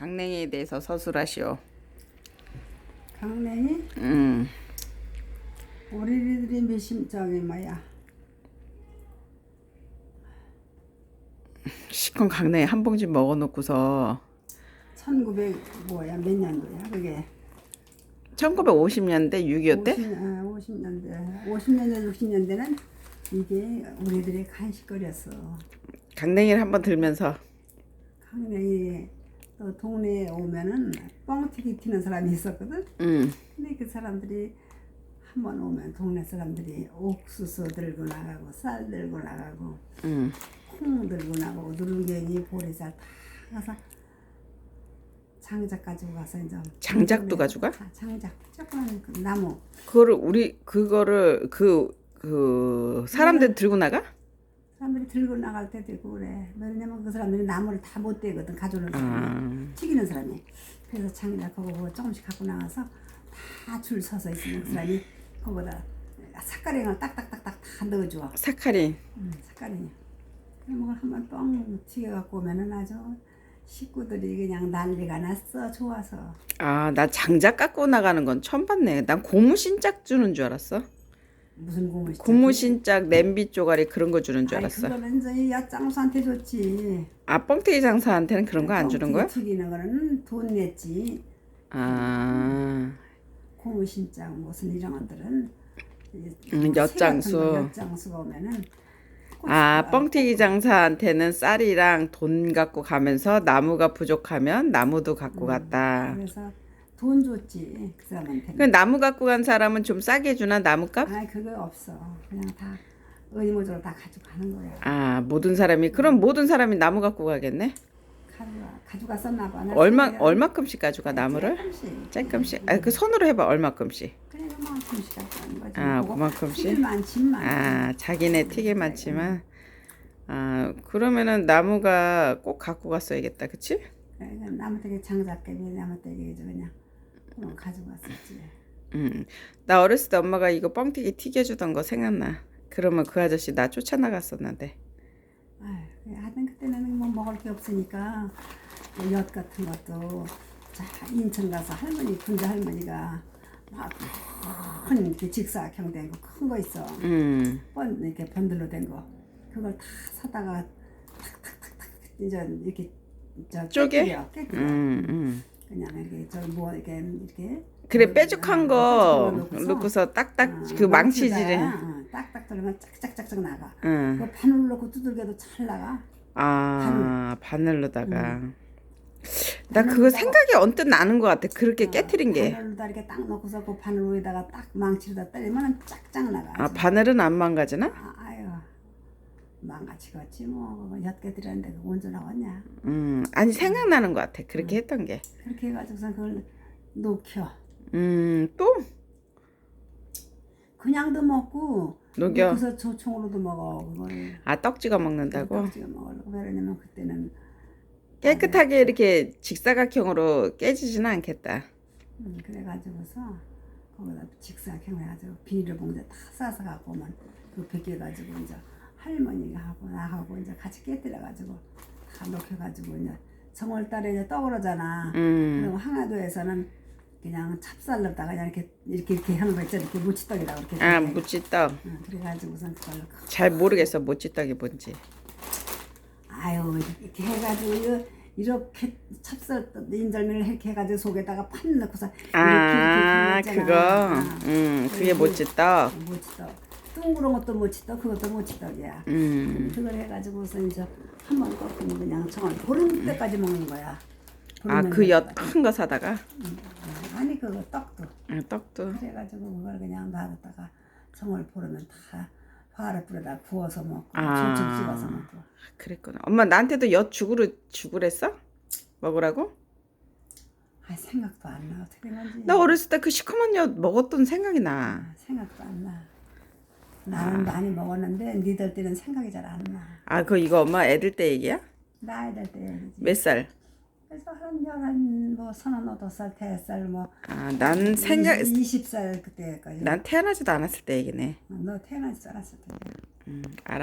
강냉이에 대해서 서술하시오. 강냉이? 음, 우리들이 저기 뭐야? 시큰 강냉이 한 봉지 먹어놓고서 1900 뭐야? 몇 년도야? 그게? 1950년대 6.25 때? 50, 아, 50년대. 50년대 60년대는 이게 우리들의 간식거리였어. 강냉이를 한번 들면서. 강냉이 또 동네에 오면은 뻥튀기 튀는 사람이 있었거든. 음, 근데 그 사람들이 한 번 오면 동네 사람들이 옥수수 들고 나가고 쌀 들고 나가고 음, 콩 들고 나가고 누룽갱이 보리쌀 다 가서 장작 가지고 가서 이제 장작도 가져가? 아, 장작 조그만 그 나무. 그거를 우리 그거를 그 그 사람들 들고 나가? 사람들이 들고 나갈 때도 있고 그래. 왜냐면 그 사람들이 나무를 다못 떼거든 가져오는 사람이 아, 튀기는 사람이. 그래서 장작 그거 뭐 조금씩 갖고 나가서 다 줄 서서 있으면 그 사람이 거기다 삭가랭을 딱딱딱딱 다 넣어줘 사카린. 음, 삭가랭이. 그럼 그걸 한번 뻥 튀겨갖고 오면은 아주 식구들이 그냥 난리가 났어 좋아서. 아, 나 장작 갖고 나가는 건 처음 봤네. 난 고무 신짝 주는 줄 알았어. 무슨 고무 고무신짝, 냄비 쪼가리 그런 거 주는 줄 아이, 알았어. 그거는 이제 엿장수한테 줬지 아, 뻥튀기 장사한테는 그런 거 안 주는 거야? 튀기는 거는 돈 냈지 아, 고무신장 무슨 이런 것들은 음, 엿장수. 엿장수가 오면은 아, 뻥튀기 장사한테는 쌀이랑 돈 갖고 가면서 나무가 부족하면 나무도 갖고 갔다. 그래서 돈 줬지 그 사람한테는 그 나무 갖고 간 사람은 좀 싸게 주나 나무값? 아이 그거 없어 그냥 다 의무적으로 다 가져가는 거야 아, 모든 사람이 그럼 모든 사람이 나무 갖고 가겠네. 가져가 가져갔었나 봐 얼마 얼마큼씩 가져가 나무를? 조금씩 조금씩. 아, 그 손으로 해봐 얼마큼씩. 그래 그만큼씩 가져가는 거지 아, 그거 그만큼씩? 튀길 아, 자기네 튀게 많지만. 아, 그러면은 나무가 꼭 갖고 갔어야겠다, 그치? 그래, 나무 되게 장작개비 나무 되게 그냥 그만 가져갔었지 음. 나 어렸을 때 엄마가 이거 뻥튀기 튀겨주던 거 생각나. 그러면 그 아저씨 나 쫓아나갔었는데. 아유, 하여튼 그때는 뭐 먹을 게 없으니까 뭐엿 같은 것도 자 인천 가서 할머니 군자 할머니가 막큰 이렇게 직사각형 된거 큰 거 있어 음. 번 이렇게 번들로 된 거 그걸 다 사다가 탁탁탁탁 이제 이렇게 저 쪼개? 깨뜨려. 음, 음. 그냥 이렇게 이렇게 이렇게 그래 뭐, 뾰족한 아, 거 넣고서 딱딱 어, 그 망치질해. 어, 딱딱 들으면 짝짝짝짝 나가 응. 그 바늘 넣고 두들겨도 잘 나가 아 바늘 로다가. 음. 나 그거 생각이 언뜻 나는 것 같아. 그렇게 어, 깨트린 게. 바늘로다 이렇게 딱 넣고서 그 바늘 위에다가 딱 망치로다 때리면 짝짝 나가. 아 바늘은 안 망가지나? 아, 아유 망가지겠지 뭐 그거 언제 나왔냐. 음 아니 생각나는 것 같아. 음. 그렇게 했던 게. 그렇게 해가지고서 그걸 녹여. 음 또 그냥도 먹고 녹여. 그래서 조총으로도 먹어 그걸. 아 떡 찍어 먹는다고. 떡지가 먹으려고 왜냐면 그때는 깨끗하게 이렇게 직사각형으로 깨지지는 않겠다. 음, 그래가지고서 거기다 직사각형 해가지고 비닐 봉지에 다 싸서 갖고 오면 그 벗겨가지고 이제 할머니가 하고 나하고 이제 같이 깨뜨려가지고 다 녹여가지고 이제 정월달에 이제 떠오르잖아. 음. 그리고 항아도에서는 그냥 찹쌀 넣다가 그냥 이렇게 이렇게 이렇게 하는 거 있잖아. 이렇게 무치떡이라고 이렇게. 아. 무찌떡. 응, 그래가지고선 그걸로 잘 모르겠어 무찌떡이 뭔지. 아유 이렇게 해가지고 이거 이렇게 찹쌀 인절미를 이렇게 해가지고 속에다가 판 넣고서 이렇게 아 이렇게 그거. 했잖아. 음 그게 무찌떡. 모치떡 둥그런 것도 모치떡 그것도 모치떡이야 음. 그걸 해가지고서 이제 한 번 꺾으면 그냥 정말 보름 때까지 먹는 거야 아 그 엿. 큰 거 사다가. 음, 아니 그거 떡도 아, 떡도. 그래가지고 그걸 그냥 놔뒀다가 정월 보르면 다 화를 뿌려다 구워서 먹고 아. 조청 찍어서 먹고 그랬구나. 엄마 나한테도 엿 주구르 주구랬어? 먹으라고? 아 생각도 안 나 어떻게 된 건지 나 어렸을 때 그 시커먼 엿 먹었던 생각이 나. 아, 생각도 안나 나는 많이 먹었는데 니들 때는 생각이 잘 안 나 아, 그 이거 엄마 애들 때 얘기야? 나이 들때 얘기지 몇 살? 그래서 한 열한 뭐 서너 여덟 살 대살 뭐 아, 난 생각 20살 그때까지 난 태어나지도 않았을 때 얘기네. 너 태어나지 않았을 때 음, 알아.